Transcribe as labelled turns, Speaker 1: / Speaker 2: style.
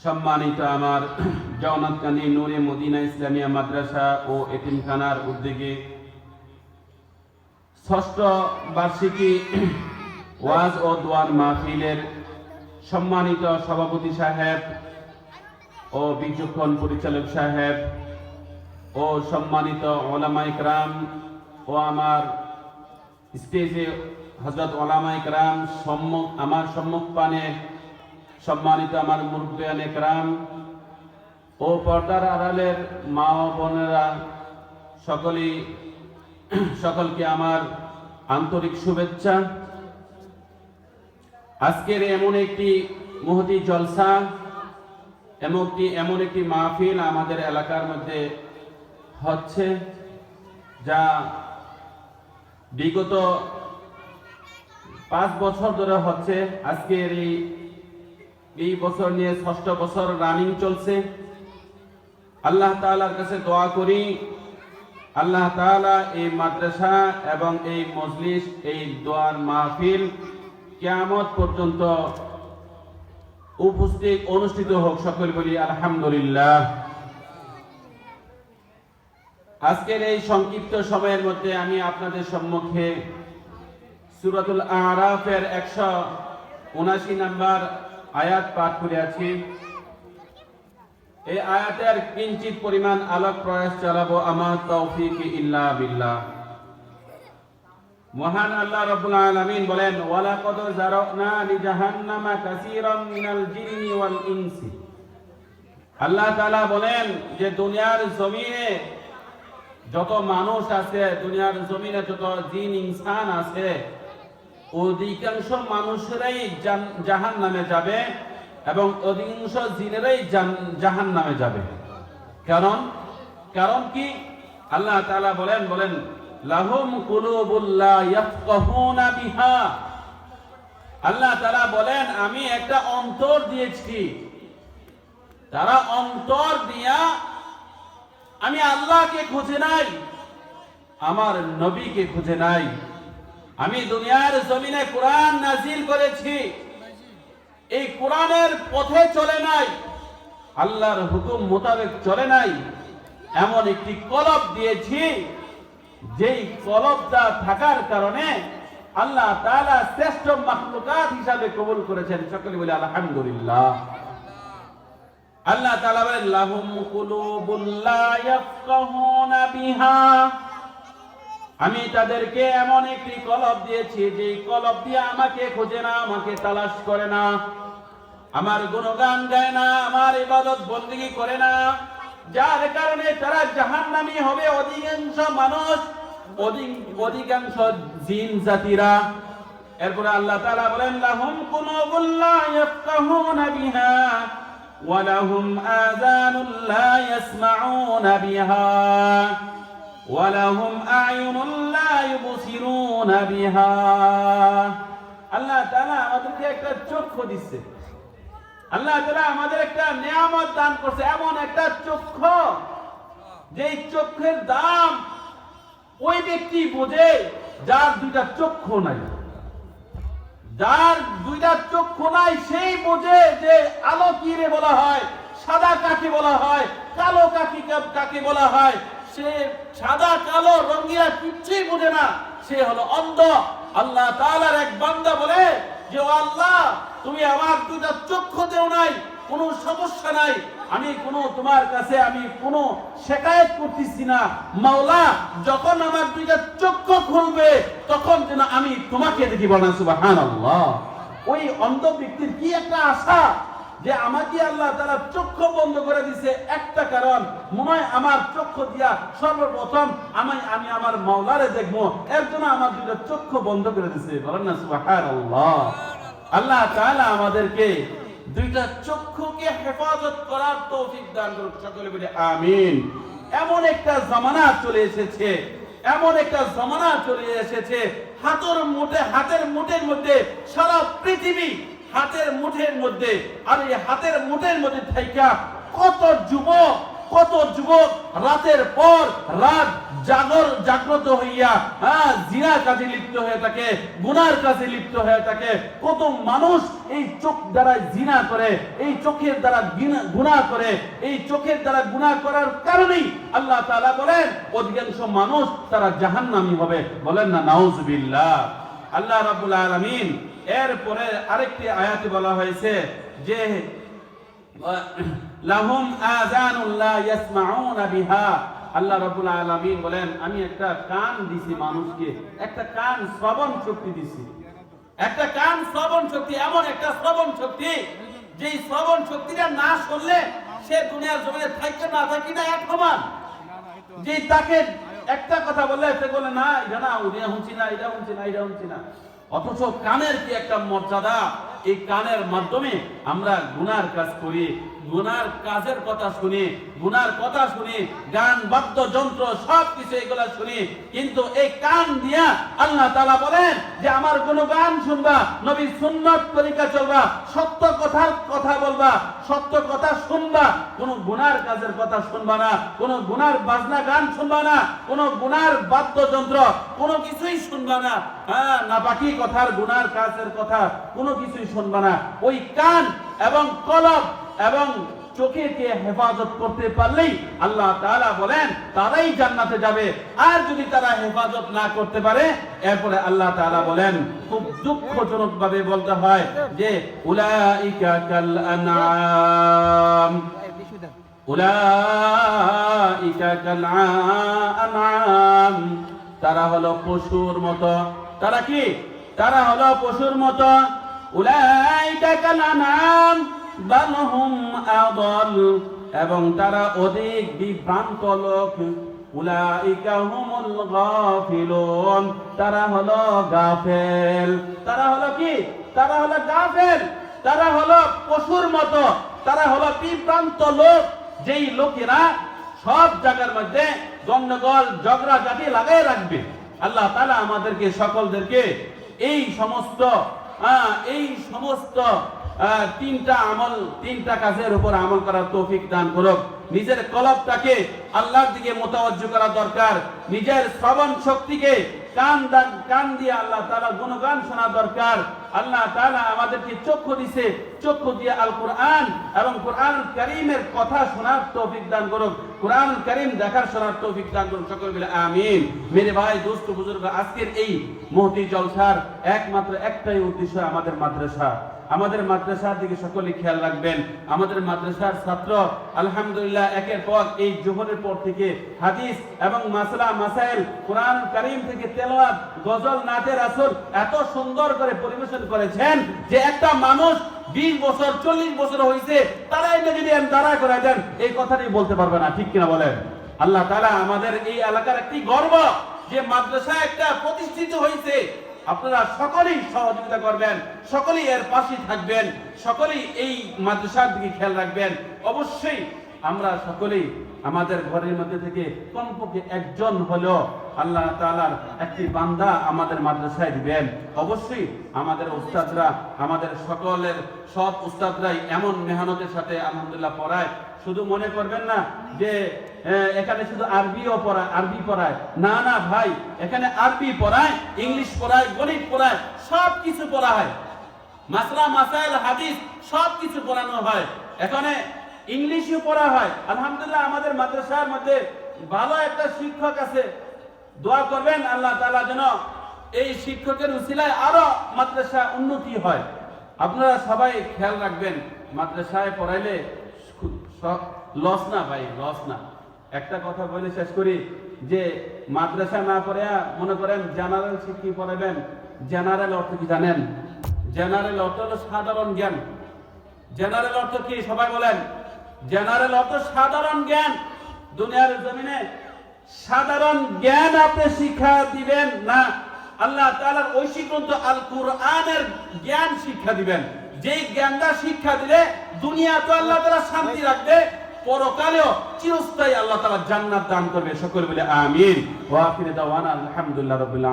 Speaker 1: সম্মানিত আমার জগন্নাথকান্দি নূরে মদিনা ইসলামিয়া মাদ্রাসা ও এতিমখানার উদ্যোগে ষষ্ঠ বার্ষিকী ওয়াজ ও দোয়ার মাহফিলের সম্মানিত সভাপতি সাহেব ও বিচক্ষণ পরিচালক সাহেব ও সম্মানিত ওলামাইক রাম ও আমার স্টেজে হজরত ওলামাইক রাম সম্মুখ আমার সম্মুখ পানে সম্মানিত আমার মুরব্বিয়ান একরাম, ও পর্দার আড়ালের মা ও বোনেরা, সকলেই, সকলকে আমার আন্তরিক শুভেচ্ছা। আজকের এমন একটি মহতি জলসা এমন একটি এমন একটি মাহফিল আমাদের এলাকার মধ্যে হচ্ছে, যা বিগত পাঁচ বছর ধরে হচ্ছে। আজকের এই এই বছর নিয়ে ষষ্ঠ বছর রানিং চলছে। আল্লাহ তাআলার কাছে দোয়া করি। আল্লাহ তাআলা এই মাদ্রাসা এবং এই মজলিস, এই দোয়ার মাহফিল কিয়ামত পর্যন্ত উপস্থিত, অনুষ্ঠিত হোক সকল বলি আলহামদুলিল্লাহ। আজকের এই সংক্ষিপ্ত সময়ের মধ্যে আমি আপনাদের সম্মুখে সুরাতুল আরাফের একশো উনাশি নাম্বার আয়াত পাঠ করে আছি। এই আয়াতের কিঞ্চিত পরিমাণ আলোক প্রয়াস চালাবো, আমার তৌফিক ইল্লা বিল্লাহ। মহান আল্লাহ রাব্বুল আলামিন বলেন ওয়ালা কদ জারানা লি জাহান্নামা কাসীরাম মিনাল জিন্নি ওয়াল ইনসি। আল্লাহ তাআলা বলেন যে, দুনিয়ার জমিনে যত মানুষ আছে, দুনিয়ার জমিনে যত জিন, ইনসান আছে অধিকাংশ মানুষেরাই জাহান নামে যাবে এবং অধিকাংশ জিনেরাই জাহান নামে যাবে। কারণ কারণ কি? আল্লাহ তাআলা বলেন বলেন, লাহুম কুলুবুল্লা ইয়াফকাহুনা বিহা। আল্লাহ তাআলা বলেন, আমি একটা অন্তর দিয়েছি। তারা অন্তর দিয়া আমি আল্লাহকে খুঁজে নাই, আমার নবীকে খুঁজে নাই। আমি দুনিয়ার জমিনে কোরআন নাজিল করেছি। এই কোরআনের পথে চলে নাই। আল্লাহর হুকুম মোতাবেক চলে নাই। এমন একটি কলব দিয়েছি, যেই কলবটা থাকার কারণে আল্লাহ তাআলা শ্রেষ্ঠ মাখলুকাত হিসাবে কবুল করেছেন। সকলে বলে আলহামদুলিল্লাহ। আল্লাহ তাআলা বলেন, লাহুম কুলুবুল লা ইয়াফকাহুনা বিহা। আমি তাদেরকে এমন একটি কলব দিয়েছি যে কলব দিয়ে আমাকে খোঁজে না, আমাকে তালাশ করে না। আমার গুণগান গায় না, আমার ইবাদত বন্দিগি করে না। যার কারণে তারা জাহান্নামী হবে অধিকাংশ মানুষ অধিকাংশ জিন জাতিরা। এরপরে আল্লাহ তাআলা বলেন, লাহুম কুলুবুল লা ইয়াফকাহুনা ইয়াসমাউনা বিহা। ওয়ালাহুম আয়ুনুল লা ইউবসিরুনা বিহা। আল্লাহ তাআলা আমাদেরকে একটা চক্ষু দিচ্ছে। আল্লাহ তাআলা আমাদের একটা নিয়ামত দান করছে। এমন একটা চক্ষু, যেই চক্ষের দাম ওই ব্যক্তি বোঝে যার দুইটা চক্ষু নাই। যার দুইটা চক্ষু নাই, সেই বোঝে যে আলো কি রে বলা হয়, সাদা কাকে বলা হয়, কালো কাকে কাকে বলা হয় সে সাদা, কালো, রঙিয়া কিচ্ছুই বোঝে না। সে হলো অন্ধ। আল্লাহ তাআলার এক বান্দা বলে যে আল্লাহ, তুমি আমার দুইটা চক্ষু দেও নাই, কোনো সমস্যা নাই। আমি কোনো, তোমার কাছে আমি কোনো শেখায়ত করতেছি না। মাওলা, যখন আমার দুইটা চক্ষু খুলবে, তখন যেন আমি তোমাকে দেখি বলেন সুবহানাল্লাহ। ওই অন্ধ ব্যক্তির কি একটা আশা? যে আমাকে আল্লাহ তারা চক্ষু বন্ধ করে দিছে একটা কারণ। মনে আমার চক্ষু দিয়া সর্বপ্রথম আমি আমি আমার মাওলারে দেখব। এর জন্য আমার দুটো চক্ষু বন্ধ করে দিছে। বলেন না, সুবহানাল্লাহ। আল্লাহ তাআলা আমাদেরকে দুইটা চক্ষুকে হেফাজত করার তৌফিক দান করুক সকলে বলে, আমিন। এমন একটা জামানা চলে এসেছে, এমন একটা জমানা চলে এসেছে, হাতের মুঠে হাতের মুঠের মধ্যে সারা পৃথিবী হাতের মুঠের মধ্যে, আর এই হাতের মুঠের মধ্যে থাইকা কত যুবক কত যুবক রাতের পর রাত জাগর, জাগ্রত হইয়া হ্যাঁ জিনা কাজে লিপ্ত হয়ে থাকে, গুনার কাজে লিপ্ত হয়ে থাকে। কত মানুষ এই চোখ দ্বারা জিনা করে, এই চোখের দ্বারা গুনাহ করে, এই চোখের দ্বারা গুনাহ করার কারণেই আল্লাহ তাআলা বলেন, অধিকাংশ মানুষ তারা জাহান্নামী হবে। বলেন না, নাউজুবিল্লাহ। আল্লাহ রাবুল আলামিন এরপরে আরেকটি আয়াতে বলা হয়েছে যে, লাহুম আযানুল্লাহ ইয়াসমাউনা বিহা। আল্লাহ রাব্বুল আলামিন বলেন, আমি একটা কান দিছি মানুষকে, একটা কান শ্রবণ শক্তি দিছি। একটা কান শ্রবণ শক্তি এমন একটা শ্রবণ শক্তি, যেই শ্রবণ শক্তিটা না শুনলে সে দুনিয়ার জমিনে থাকতে না থাকি না এক সমান। যে তাকে একটা কথা বললে সে বলে, না, এটা না ওটা শুনছি না এটা হুঁচি না এটা শুনছি না অথচ কানের কি একটা মর্যাদা? এই কানের মাধ্যমে আমরা গুনার কাজ করি, গুনার কাজের কথা শুনি, গুনার কথা শুনি, গান বাদ্যযন্ত্র সব কিছু এগুলা শুনি, কিন্তু এই কান দিয়া আল্লাহ তাআলা বলেন যে, আমার কোন গান শুনবা, নবী সুন্নত তরিকা চলবা, সত্য কথার কথা বলবা, সত্য কথা শুনবা, কোন গুনার কাজের কথা শুনবা না, কোন গুনার বাজনা গান শুনবা না, কোন গুনার বাদ্যযন্ত্র কোনো কিছুই শুনবা না। হ্যাঁ না বাকি কথার, গুনার কাজের কথা, কোনো কিছুই শুনবা না। ওই কান এবং কলব এবং চোখে কে হেফাজত করতে পারলেই আল্লাহ তাআলা বলেন, তারাই জান্নাতে যাবে। আর যদি তারা হেফাজত না করতে পারে, এরপরে আল্লাহ তাআলা বলেন, খুব দুঃখজনক ভাবে বলতে হয় যে তারা হলো পশুর মতো। তারা কি? তারা হলো পশুর মতো। এবং তারা অধিক বিভ্রান্ত লোক। তারা হলো গাফেল। তারা হলো কি? তারা হলো গাফেল। তারা হলো পশুর মতো। তারা হলো বিভ্রান্ত লোক। যেই লোকেরা সব জায়গার মধ্যে গন্ডগোল, ঝগড়া জাতি লাগাই রাখবে। আল্লাহ তাআলা আমাদেরকে, সকলদেরকে এই সমস্ত এই সমস্ত তিনটা আমল, তিনটা কাজের উপর আমল করার তৌফিক দান করুক। নিজের কলবটাকে আল্লাহর দিকে মোতাবজ্জ করা দরকার। নিজের শ্রবণ শক্তিকে কান দান, কান দিয়ে আল্লাহ তাআলা গুণগান শোনা দরকার। আল্লাহ তাআলা আমাদেরকে চক্ষু দিছে। চক্ষু দিয়ে আল কোরআন এবং কোরআন কারীমের কথা শোনার তৌফিক দান করুক কোরআন কারীম দেখার, শোনার তৌফিক দান করুক সকল মিলে আমিন। মেরে ভাই, দোস্ত, বুজুর্গ, আজকের এই মহতি জলসার একমাত্র একটাই উদ্দেশ্য আমাদের মাদ্রাসা। আমাদের মাদ্রাসার দিকে সকলে খেয়াল রাখবেন। আমাদের মাদ্রাসার ছাত্র, আলহামদুলিল্লাহ, একের পর এই জোহরের পর থেকে হাদিস এবং মাসলা, মাসাইল, কোরআন কারীম থেকে তেলাওয়াত, গজল নাচের আসর এত সুন্দর করে পরিবেশন করেছেন যে একটা মানুষ বিশ বছর, চল্লিশ বছর হয়েছে তারা এটা যদি দাঁড়া করে দেন, এই কথাটি বলতে পারবে না। ঠিক কিনা বলেন? আল্লাহ তাআলা আমাদের এই এলাকার একটি গর্ব যে মাদ্রাসা একটা প্রতিষ্ঠিত হয়েছে আপনারা সকলেই সহযোগিতা করবেন, সকলেই এর পাশে থাকবেন, সকলেই এই মাদ্রাসার দিকে খেয়াল রাখবেন। অবশ্যই আমরা সকলেই আমাদের ঘরের মধ্যে থেকে কমপক্ষে একজন হলো আল্লাহ তাআলার একটি বান্দা আমাদের মাদ্রাসায় দিবেন। অবশ্যই আমাদের উস্তাদরা, আমাদের সকলের সব উস্তাদরাই এমন মেহনতের সাথে আলহামদুলিল্লাহ পড়ায়। শুধু মনে করবেন না যে এখানে শুধু আরবিও পড়ায়, আরবি পড়ায়। না না, ভাই, এখানে আরবি পড়ায়, ইংলিশ পড়ায়, গণিত পড়ায়, সব কিছু পড়া হয়। মাসলা, মাসাইল, হাদিস, সব কিছু পড়ানো হয়। এখানে ইংলিশও পড়া হয়। আলহামদুলিল্লাহ, আমাদের মাদ্রাসার মধ্যে ভালো একটা শিক্ষক আছে। দোয়া করবেন আল্লাহ তাআলা যেন এই শিক্ষকের উসিলায় আরও মাদ্রাসা উন্নতি হয়। আপনারা সবাই খেয়াল রাখবেন, মাদ্রাসায় পড়াইলে লস না ভাই, লস না। একটা কথা বলে শেষ করি যে মাদ্রাসা না পড়ে মনে করেন জেনারেল শিক্ষি পড়াবেন? জেনারেল অর্থ কি জানেন? জেনারেল অর্থ হলো সাধারণ জ্ঞান। জেনারেল অর্থ কি সবাই বলেন? জেনারেল অর্থ সাধারণ জ্ঞান। দুনিয়ার জমিনে সাধারণ জ্ঞান আপনি শিক্ষা দিবেন না। আল্লাহ তাআলার ঐশী গ্রন্থ আল কুরআনের জ্ঞান শিক্ষা দিবেন। যেই জ্ঞানটা শিক্ষা দিলে দুনিয়া তো আল্লাহ তাআলা শান্তি রাখবে। পরকালেও চিরস্থায়ী আল্লাহ তালা জান্নাত দান করবে। সকল বলে আমিন। ওয়া আখির দাওয়ানা আলহামদুলিল্লাহ রাব্বিল